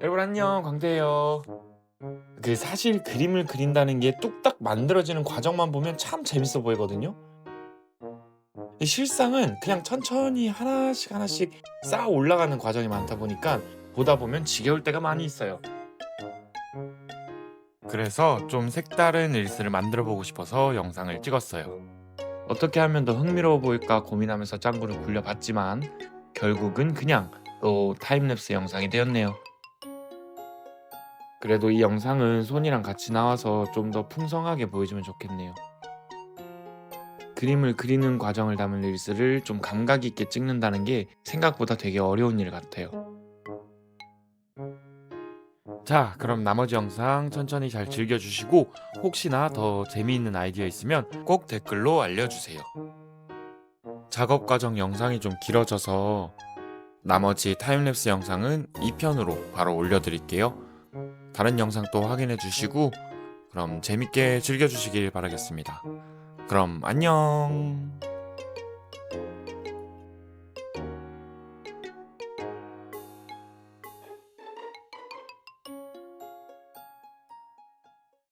여러분 안녕 광대예요. 그 사실 그림을 그린다는 게 뚝딱 만들어지는 과정만 보면 참 재밌어 보이거든요. 이 실상은 그냥 천천히 하나씩 하나씩 쌓아 올라가는 과정이 많다 보니까 보다 보면 지겨울 때가 많이 있어요. 그래서 좀 색다른 일스를 만들어 보고 싶어서 영상을 찍었어요. 어떻게 하면 더 흥미로워 보일까 고민하면서 짱구를 굴려봤지만 결국은 그냥 또 타임랩스 영상이 되었네요. 그래도 이 영상은 손이랑 같이 나와서 좀 더 풍성하게 보여주면 좋겠네요. 그림을 그리는 과정을 담은 릴스를 좀 감각 있게 찍는다는 게 생각보다 되게 어려운 일 같아요. 자, 그럼 나머지 영상 천천히 잘 즐겨주시고 혹시나 더 재미있는 아이디어 있으면 꼭 댓글로 알려주세요. 작업 과정 영상이 좀 길어져서 나머지 타임랩스 영상은 2편으로 바로 올려드릴게요. 다른 영상도 확인해 주시고 그럼 재밌게 즐겨 주시길 바라겠습니다. 그럼 안녕.